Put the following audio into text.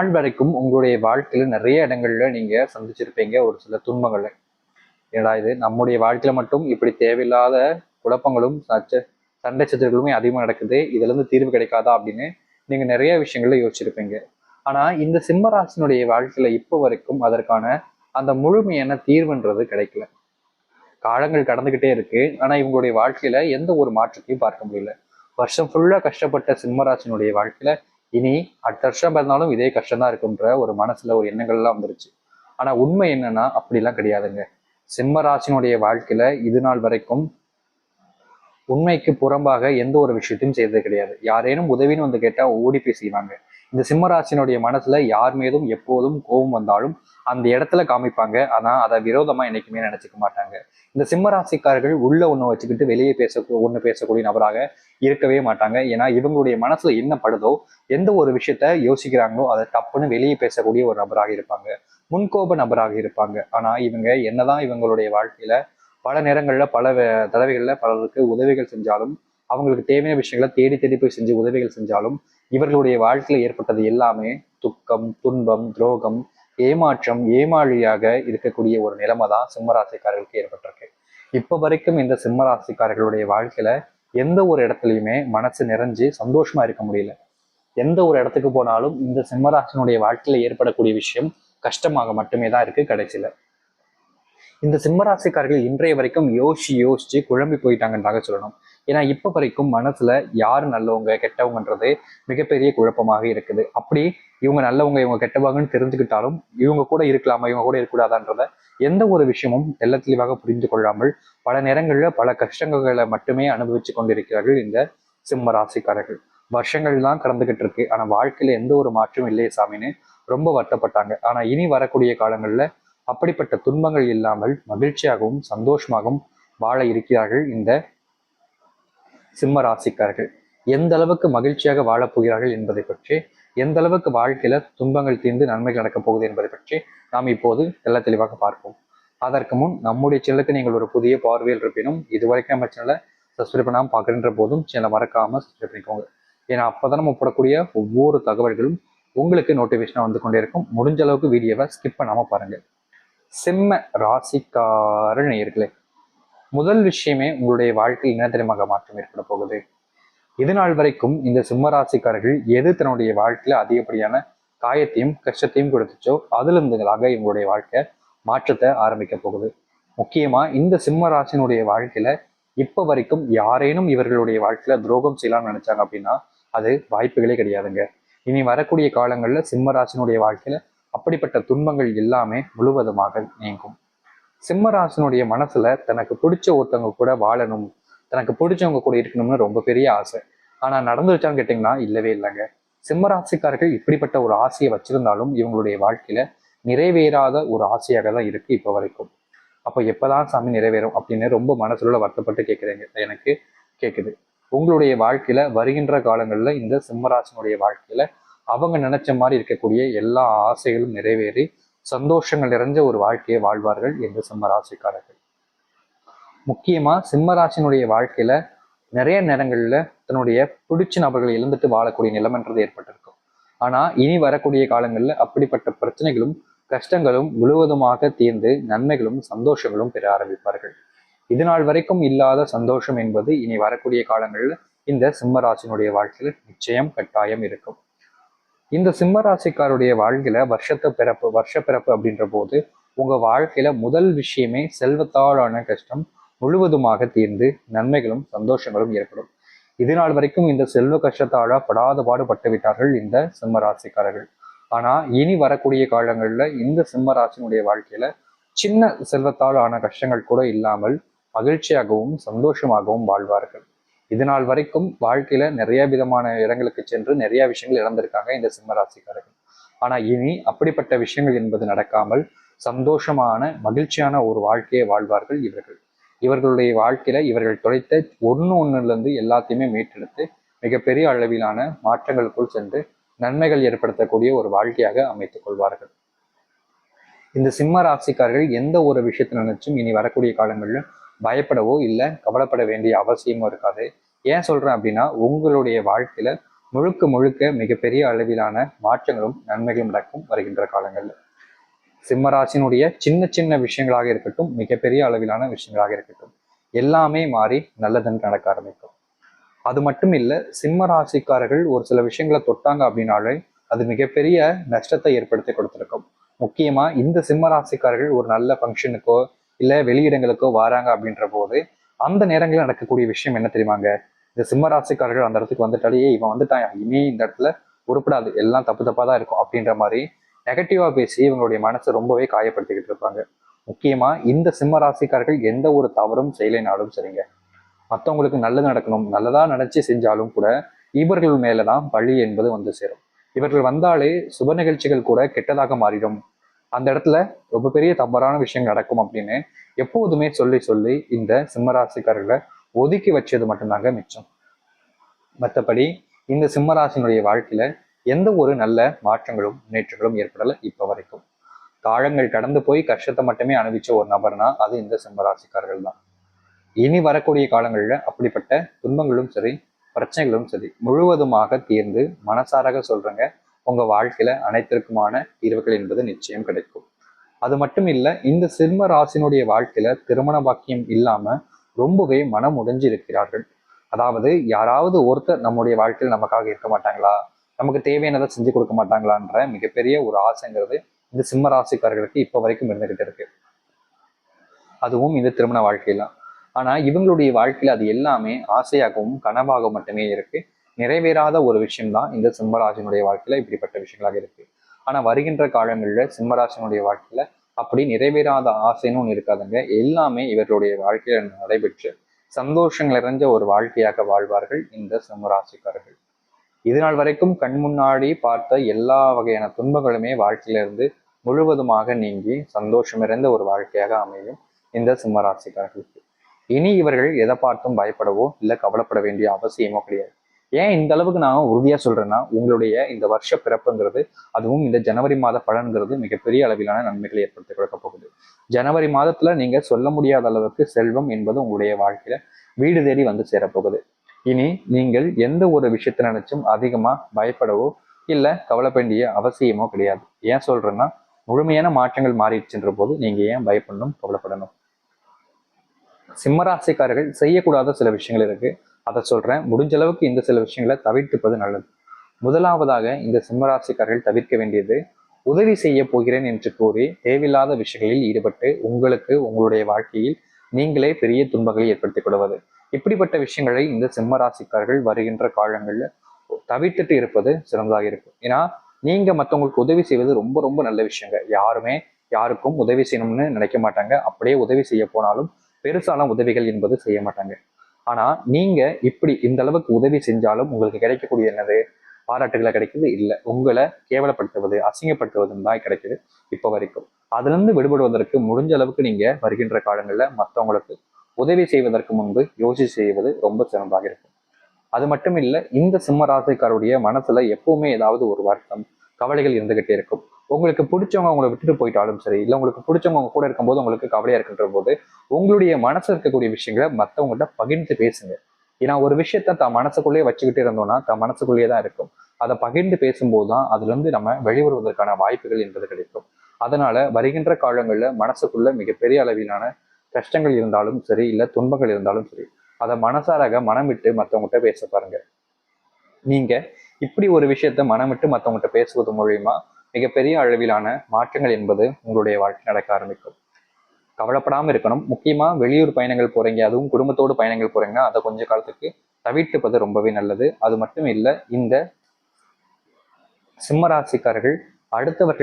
நாள் வரைக்கும் உங்களுடைய வாழ்க்கையில நிறைய இடங்கள்ல நீங்க சந்திச்சிருப்பீங்க. ஒரு சில துன்பங்களை. ஏடா இது நம்முடைய வாழ்க்கையில மட்டும் இப்படி தேவையில்லாத குழப்பங்களும் சச்ச சண்டை சச்சரவுகளுமே அதிகமாக நடக்குது. இதுல இருந்து தீர்வு கிடைக்காதா அப்படின்னு நீங்க நிறைய விஷயங்கள்ல யோசிச்சிருப்பீங்க. ஆனா இந்த சிம்மராசினுடைய வாழ்க்கையில இப்போ வரைக்கும் அதற்கான அந்த முழுமையான தீர்வுன்றது கிடைக்கல. காலங்கள் கடந்துகிட்டே இருக்கு. ஆனா இவங்களுடைய வாழ்க்கையில எந்த ஒரு மாற்றத்தையும் பார்க்க முடியல. வருஷம் ஃபுல்லா கஷ்டப்பட்ட சிம்மராசினுடைய வாழ்க்கையில இனி அடுத்த வருஷம் பிறந்தாலும் இதே கஷ்டம் தான் இருக்குன்ற ஒரு மனசுல ஒரு எண்ணங்கள்லாம் வந்துருச்சு. ஆனா உண்மை என்னன்னா அப்படிலாம் கிடையாதுங்க. சிம்மராசினுடைய வாழ்க்கையில இது நாள் வரைக்கும் உண்மைக்கு புறம்பாக எந்த ஒரு விஷயத்தையும் செய்தது கிடையாது. யாரேனும் உதவின்னு வந்து கேட்டா ஓடி போய் செய்வாங்க இந்த சிம்மராசினுடைய மனசுல யார் மீதும் எப்போதும் கோபம் வந்தாலும் அந்த இடத்துல காமிப்பாங்க. ஆனா அதை விரோதமா என்னைக்குமே நினைச்சுக்க மாட்டாங்க. இந்த சிம்மராசிக்காரர்கள் உள்ள ஒண்ணு வச்சுக்கிட்டு வெளியே பேச ஒண்ணு பேசக்கூடிய நபராக இருக்கவே மாட்டாங்க. ஏன்னா இவங்களுடைய மனசுல என்ன படுதோ எந்த ஒரு விஷயத்த யோசிக்கிறாங்களோ அதை தப்புன்னு வெளியே பேசக்கூடிய ஒரு நபராக இருப்பாங்க. முன்கோப நபராக இருப்பாங்க. ஆனா இவங்க என்னதான் இவங்களுடைய வாழ்க்கையில பல நேரங்கள்ல பல தடவைகளில் தடவைகள்ல பலருக்கு உதவிகள் செஞ்சாலும் அவங்களுக்கு தேவையான விஷயங்களை தேடி தேடி போய் செஞ்சு உதவிகள் செஞ்சாலும் இவர்களுடைய வாழ்க்கையில் ஏற்பட்டது எல்லாமே துக்கம் துன்பம் துரோகம் ஏமாற்றம் ஏமாளியாக இருக்கக்கூடிய ஒரு நிலைமை தான் சிம்மராசிக்காரர்களுக்கு ஏற்பட்டிருக்கு. இப்ப வரைக்கும் இந்த சிம்மராசிக்காரர்களுடைய வாழ்க்கையில எந்த ஒரு இடத்துலையுமே மனசு நிறைஞ்சு சந்தோஷமா இருக்க முடியல. எந்த ஒரு இடத்துக்கு போனாலும் இந்த சிம்மராசினுடைய வாழ்க்கையில ஏற்படக்கூடிய விஷயம் கஷ்டமாக மட்டுமே தான் இருக்கு கடைசியில. இந்த சிம்மராசிக்காரர்கள் இன்றைய வரைக்கும் யோசிச்சு யோசிச்சு குழம்பி போயிட்டாங்கன்றாக சொல்லணும். ஏன்னா இப்ப வரைக்கும் மனசுல யாரு நல்லவங்க கெட்டவங்கன்றது மிகப்பெரிய குழப்பமாக இருக்குது. அப்படி இவங்க நல்லவங்க இவங்க கெட்டவாங்கன்னு தெரிஞ்சுக்கிட்டாலும் இவங்க கூட இருக்கலாமா இவங்க கூட இருக்கக்கூடாதான்றத எந்த ஒரு விஷயமும் தெல்ல தெளிவாக புரிந்து கொள்ளாமல் பல நேரங்களில் பல கஷ்டங்களை மட்டுமே அனுபவிச்சு கொண்டிருக்கிறார்கள் இந்த சிம்ம ராசிக்காரர்கள். வருஷங்கள் தான் கடந்துகிட்டு இருக்கு. ஆனா வாழ்க்கையில எந்த ஒரு மாற்றமும் இல்லையே சாமின்னு ரொம்ப வருத்தப்பட்டாங்க. ஆனா இனி வரக்கூடிய காலங்கள்ல அப்படிப்பட்ட துன்பங்கள் இல்லாமல் மகிழ்ச்சியாகவும் சந்தோஷமாகவும் வாழ இருக்கிறார்கள் இந்த சிம்ம ராசிக்காரர்கள் எந்த அளவுக்கு மகிழ்ச்சியாக வாழப் போகிறார்கள் என்பதை பற்றி எந்த அளவுக்கு வாழ்க்கையில துன்பங்கள் தீர்ந்து நன்மைகள் நடக்கப் போகுது என்பதை பற்றி நாம் இப்போது தெல்ல தெளிவாக பார்ப்போம். அதற்கு முன் நம்முடைய சேனலுக்கு நீங்கள் ஒரு புதிய பார்வையில் இருப்பினும் இதுவரைக்கும் நம்ம சேனலை சப்ஸ்கிரைப் பண்ணாமல் பார்க்குற போதும் சேனலை மறக்காம சப்ஸ்கிரைப் பண்ணிக்கோங்க. ஏன்னா அப்போதான் நம்ம போடக்கூடிய ஒவ்வொரு தகவல்களும் உங்களுக்கு நோட்டிஃபிகேஷனாக வந்து கொண்டே இருக்கும். முடிஞ்ச அளவுக்கு வீடியோவை ஸ்கிப் பண்ணாமல் பாருங்கள் சிம்ம ராசிக்கார நேயர்களே முதல் விஷயமே உங்களுடைய வாழ்க்கையில் இனத்திரமாக மாற்றம் ஏற்பட போகுது? இது நாள் வரைக்கும் இந்த சிம்மராசிக்காரர்கள் எது தன்னுடைய வாழ்க்கையில அதிகப்படியான காயத்தையும் கஷ்டத்தையும் கொடுத்துச்சோ அதுல இருந்துகளாக இவங்களுடைய வாழ்க்கை மாற்றத்தை ஆரம்பிக்க போகுது. முக்கியமா இந்த சிம்ம ராசினுடைய வாழ்க்கையில இப்ப வரைக்கும் யாரேனும் இவர்களுடைய வாழ்க்கையில துரோகம் செய்யலாம்னு நினைச்சாங்க அப்படின்னா அது வாய்ப்புகளே கிடையாதுங்க. இனி வரக்கூடிய காலங்கள்ல சிம்ம ராசினுடைய வாழ்க்கையில அப்படிப்பட்ட துன்பங்கள் எல்லாமே முழுவதுமாக நீங்கும். சிம்மராசனுடைய மனசுல தனக்கு பிடிச்ச ஒருத்தவங்க கூட வாழணும் தனக்கு பிடிச்சவங்க கூட இருக்கணும்னு ரொம்ப பெரிய ஆசை. ஆனா நடந்துருச்சான்னு கேட்டிங்கன்னா இல்லவே இல்லைங்க. சிம்மராசிக்காரர்கள் இப்படிப்பட்ட ஒரு ஆசையை வச்சிருந்தாலும் இவங்களுடைய வாழ்க்கையில நிறைவேறாத ஒரு ஆசையாக தான் இருக்கு இப்போ வரைக்கும். அப்போ எப்பதான் சாமி நிறைவேறும் அப்படின்னு ரொம்ப மனசுல வருத்தப்பட்டு கேட்குறீங்க எனக்கு கேட்குது உங்களுடைய வாழ்க்கையில வருகின்ற காலங்கள்ல இந்த சிம்மராசனுடைய வாழ்க்கையில அவங்க நினைச்ச மாதிரி இருக்கக்கூடிய எல்லா ஆசைகளும் நிறைவேறி சந்தோஷங்கள் நிறைஞ்ச ஒரு வாழ்க்கையை வாழ்வார்கள் என்று சிம்ம ராசிக்காரர்கள். முக்கியமாக சிம்ம ராசினுடைய வாழ்க்கையில நிறைய நேரங்களில் தன்னுடைய பிடிச்ச நபர்களை இழந்துட்டு வாழக்கூடிய நிலமன்றது ஏற்பட்டிருக்கும். ஆனால் இனி வரக்கூடிய காலங்களில் அப்படிப்பட்ட பிரச்சனைகளும் கஷ்டங்களும் முழுவதுமாக தீர்ந்து நன்மைகளும் சந்தோஷங்களும் பெற ஆரம்பிப்பார்கள். இது நாள் வரைக்கும் இல்லாத சந்தோஷம் என்பது இனி வரக்கூடிய காலங்களில் இந்த சிம்மராசினுடைய வாழ்க்கையில் நிச்சயம் கட்டாயம் இருக்கும். இந்த சிம்ம ராசிக்காருடைய வாழ்க்கையில வருஷத்தை பிறப்பு வருஷ பிறப்பு அப்படின்ற போது உங்க வாழ்க்கையில முதல் விஷயமே செல்வத்தாலான கஷ்டம் முழுவதுமாக தீர்ந்து நன்மைகளும் சந்தோஷங்களும் ஏற்படும். இது நாள் வரைக்கும் இந்த செல்வ கஷ்டத்தால படாத பாடுபட்டு விட்டார்கள் இந்த சிம்ம ராசிக்காரர்கள் ஆனா இனி வரக்கூடிய காலங்கள்ல இந்த சிம்ம ராசினுடைய வாழ்க்கையில சின்ன செல்வத்தால் ஆன கஷ்டங்கள் கூட இல்லாமல் மகிழ்ச்சியாகவும் சந்தோஷமாகவும் வாழ்வார்கள். இது நாள் வரைக்கும் வாழ்க்கையில நிறைய விதமான இடங்களுக்கு சென்று நிறைய விஷயங்கள் இழந்திருக்காங்க இந்த சிம்ம ராசிக்காரர்கள். ஆனா இனி அப்படிப்பட்ட விஷயங்கள் என்பது நடக்காமல் சந்தோஷமான மகிழ்ச்சியான ஒரு வாழ்க்கையை வாழ்வார்கள் இவர்கள். இவர்களுடைய வாழ்க்கையில இவர்கள் தொலைத்த ஒன்று ஒண்ணுல இருந்து எல்லாத்தையுமே மீட்டெடுத்து மிகப்பெரிய அளவிலான மாற்றங்களுக்குள் சென்று நன்மைகள் ஏற்படுத்தக்கூடிய ஒரு வாழ்க்கையாக அமைத்துக் கொள்வார்கள். இந்த சிம்ம ராசிக்காரர்கள் எந்த ஒரு விஷயத்தை நினைச்சும் இனி வரக்கூடிய காலங்களில் பயப்படவோ இல்லை கவலைப்பட வேண்டிய அவசியமும் இருக்காது. ஏன் சொல்றேன் அப்படின்னா உங்களுடைய வாழ்க்கையில முழுக்க முழுக்க மிகப்பெரிய அளவிலான மாற்றங்களும் நன்மைகளும் நடக்கும் வருகின்ற காலங்களில். சிம்மராசினுடைய சின்ன சின்ன விஷயங்களாக இருக்கட்டும் மிகப்பெரிய அளவிலான விஷயங்களாக இருக்கட்டும் எல்லாமே மாறி நல்லதுன்னு நடக்க ஆரம்பிக்கும். அது மட்டும் இல்லை சிம்ம ராசிக்காரர்கள் ஒரு சில விஷயங்களை தொட்டாங்க அப்படின்னாலே அது மிகப்பெரிய நஷ்டத்தை ஏற்படுத்தி கொடுத்துருக்கும். முக்கியமா இந்த சிம்ம ராசிக்காரர்கள் ஒரு நல்ல ஃபங்க்ஷனுக்கோ இல்லை வெளியிடங்களுக்கோ வராங்க அப்படின்ற போது அந்த நேரங்களில் நடக்கக்கூடிய விஷயம் என்ன தெரியுமாங்க? இந்த சிம்மராசிக்காரர்கள் அந்த இடத்துக்கு வந்துட்டாலே இவன் வந்துட்டான் இனி இந்த இடத்துல உருப்படாது எல்லாம் தப்பு தப்பாக தான் இருக்கும் அப்படின்ற மாதிரி நெகட்டிவா பேசி இவங்களுடைய மனசை ரொம்பவே காயப்படுத்திக்கிட்டு இருப்பாங்க. முக்கியமா இந்த சிம்ம ராசிக்காரர்கள் எந்த ஒரு தவறும் செய்யலைனாலும் சரிங்க. மற்றவங்களுக்கு நல்லது நடக்கணும் நல்லதா நினைச்சு செஞ்சாலும் கூட இவர்கள் மேலதான் பழி என்பது வந்து சேரும். இவர்கள் வந்தாலே சுப நிகழ்ச்சிகள் கூட கெட்டதாக மாறிடும். அந்த இடத்துல ரொம்ப பெரிய தவறான விஷயம் நடக்கும் அப்படின்னு எப்போதுமே சொல்லி சொல்லி இந்த சிம்மராசிக்காரர்களை ஒதுக்கி வச்சது மட்டும்தாங்க மிச்சம். மற்றபடி இந்த சிம்மராசினுடைய வாழ்க்கையில எந்த ஒரு நல்ல மாற்றங்களும் முன்னேற்றங்களும் ஏற்படலை இப்போ வரைக்கும். காலங்கள் கடந்து போய் கஷ்டத்தை மட்டுமே அனுபவிச்ச ஒரு நபர்னா அது இந்த சிம்மராசிக்காரர்கள் தான். இனி வரக்கூடிய காலங்களில் அப்படிப்பட்ட துன்பங்களும் சரி பிரச்சனைகளும் சரி முழுவதுமாக தீர்ந்து மனசாராக சொல்றேங்க உங்க வாழ்க்கையில அனைத்திற்குமான தீர்வுகள் என்பது நிச்சயம் கிடைக்கும். அது மட்டும் இல்ல இந்த சிம்ம ராசினுடைய வாழ்க்கையில திருமண பாக்கியம் இல்லாம ரொம்பவே மனம் உடைஞ்சு இருக்கிறார்கள். அதாவது யாராவது ஒருத்தர் நம்முடைய வாழ்க்கையில் நமக்காக இருக்க மாட்டாங்களா? நமக்கு தேவையானதை செஞ்சு கொடுக்க மாட்டாங்களான்ற மிகப்பெரிய ஒரு ஆசைங்கிறது இந்த சிம்ம ராசிக்காரர்களுக்கு இப்போ வரைக்கும் இருந்துகிட்டு இருக்கு. அதுவும் இந்த திருமண வாழ்க்கையில ஆனா இவங்களுடைய வாழ்க்கையில அது எல்லாமே ஆசையாகவும் கனவாகவும் மட்டுமே இருக்கு. நிறைவேறாத ஒரு விஷயம்தான் இந்த சிம்மராசினுடைய வாழ்க்கையில இப்படிப்பட்ட விஷயங்களாக இருக்கு. ஆனா வருகின்ற காலங்களில் சிம்மராசினுடைய வாழ்க்கையில அப்படி நிறைவேறாத ஆசைன்னு ஒன்று இருக்காதுங்க. எல்லாமே இவர்களுடைய வாழ்க்கையில நடைபெற்று சந்தோஷங்கள் நிறைஞ்ச ஒரு வாழ்க்கையாக வாழ்வார்கள் இந்த சிம்மராசிக்காரர்கள். இது நாள் வரைக்கும் கண் முன்னாடி பார்த்த எல்லா வகையான துன்பங்களுமே வாழ்க்கையிலிருந்து முழுவதுமாக நீங்கி சந்தோஷம் நிறைந்த ஒரு வாழ்க்கையாக அமையும் இந்த சிம்மராசிக்காரர்களுக்கு. இனி இவர்கள் எதை பார்த்தும் பயப்படவோ இல்லை கவலைப்பட வேண்டிய அவசியமோ கிடையாது. ஏன் இந்த அளவுக்கு நான் உறுதியாக சொல்றேன்னா உங்களுடைய இந்த வருஷ பிறப்புங்கிறது அதுவும் இந்த ஜனவரி மாத பலன்கிறது மிகப்பெரிய அளவிலான நன்மைகளை ஏற்படுத்தி கொடுக்க போகுது. ஜனவரி மாதத்துல நீங்க சொல்ல முடியாத அளவுக்கு செல்வம் என்பது உங்களுடைய வாழ்க்கையில வீடு தேடி வந்து சேரப்போகுது இனி நீங்கள் எந்த ஒரு விஷயத்தை நினைச்சும் அதிகமா பயப்படவோ இல்லை கவலை வேண்டிய அவசியமோ கிடையாது. ஏன் சொல்றேன்னா முழுமையான மாற்றங்கள் மாறிடுச்சுன்ற போது நீங்க ஏன் பயப்படணும் கவலைப்படணும்? சிம்மராசிக்காரர்கள் செய்யக்கூடாத சில விஷயங்கள் இருக்கு. அதை சொல்றேன். முடிஞ்ச அளவுக்கு இந்த சில விஷயங்களை தவிர்த்துப்பது நல்லது. முதலாவதாக இந்த சிம்மராசிக்காரர்கள் தவிர்க்க வேண்டியது உதவி செய்ய போகிறேன் என்று கூறி தேவையில்லாத விஷயங்களில் ஈடுபட்டு உங்களுக்கு உங்களுடைய வாழ்க்கையில் நீங்களே பெரிய துன்பங்களை ஏற்படுத்திக் கொள்வது. இப்படிப்பட்ட விஷயங்களை இந்த சிம்மராசிக்காரர்கள் வருகின்ற காலங்களில் தவிர்த்துட்டு இருப்பது சிறந்ததாக இருக்கும். ஏன்னா நீங்க மற்றவங்களுக்கு உதவி செய்வது ரொம்ப ரொம்ப நல்ல விஷயங்க. யாருமே யாருக்கும் உதவி செய்யணும்னு நினைக்க மாட்டாங்க. அப்படியே உதவி செய்ய போனாலும் பெருசான உதவிகள் என்பது செய்ய மாட்டாங்க. ஆனா நீங்க இப்படி இந்த அளவுக்கு உதவி செஞ்சாலும் உங்களுக்கு கிடைக்கக்கூடிய என்னது? பாராட்டுகளை கிடைக்குது? இல்லை. உங்களை கேவலப்படுத்துவது அசிங்கப்படுத்துவதும் தான் கிடைக்குது இப்போ வரைக்கும். அதுலேருந்து விடுபடுவதற்கு முடிஞ்ச அளவுக்கு நீங்க வருகின்ற காலங்களில் மற்றவங்களுக்கு உதவி செய்வதற்கு முன்பு யோசி செய்வது ரொம்ப சிறப்பாக இருக்கும். அது மட்டும் இல்லை இந்த சிம்ம ராசிக்காருடைய மனசுல எப்பவுமே ஏதாவது ஒரு வருத்தம் கவலைகள் இருந்துகிட்டே இருக்கும். உங்களுக்கு பிடிச்சவங்க உங்களை விட்டுட்டு போயிட்டாலும் சரி இல்லை உங்களுக்கு பிடிச்சவங்க உங்க கூட இருக்கும்போது உங்களுக்கு கவலையா இருக்கின்ற போது உங்களுடைய மனசு இருக்கக்கூடிய விஷயங்களை மற்றவங்கள்ட்ட பகிர்ந்து பேசுங்க. ஏன்னா ஒரு விஷயத்த தான் மனசுக்குள்ளேயே வச்சுக்கிட்டு இருந்தோம்னா தான் மனசுக்குள்ளேயே தான் இருக்கும். அதை பகிர்ந்து பேசும்போது தான் அதுல இருந்து நம்ம வெளிவருவதற்கான வாய்ப்புகள் என்பது கிடைக்கும். அதனால வருகின்ற காலங்களில் மனசுக்குள்ள மிகப்பெரிய அளவிலான கஷ்டங்கள் இருந்தாலும் சரி இல்லை துன்பங்கள் இருந்தாலும் சரி அதை மனசாராக மனம் விட்டு மற்றவங்ககிட்ட பேச பாருங்க. நீங்க இப்படி ஒரு விஷயத்த மனம் விட்டு மற்றவங்ககிட்ட பேசுவது மூலியமா மிகப்பெரிய அளவிலான மாற்றங்கள் என்பது உங்களுடைய வாழ்க்கை நடக்க ஆரம்பிக்கும். கவலைப்படாமல் இருக்கணும். முக்கியமா வெளியூர் பயணங்கள் போறீங்க அதுவும் குடும்பத்தோடு பயணங்கள் போறீங்கன்னா அதை கொஞ்ச காலத்துக்கு தவிர்த்துப்பது ரொம்பவே நல்லது. அது மட்டும் இல்லை இந்த சிம்மராசிக்காரர்கள் அடுத்தவர்கள்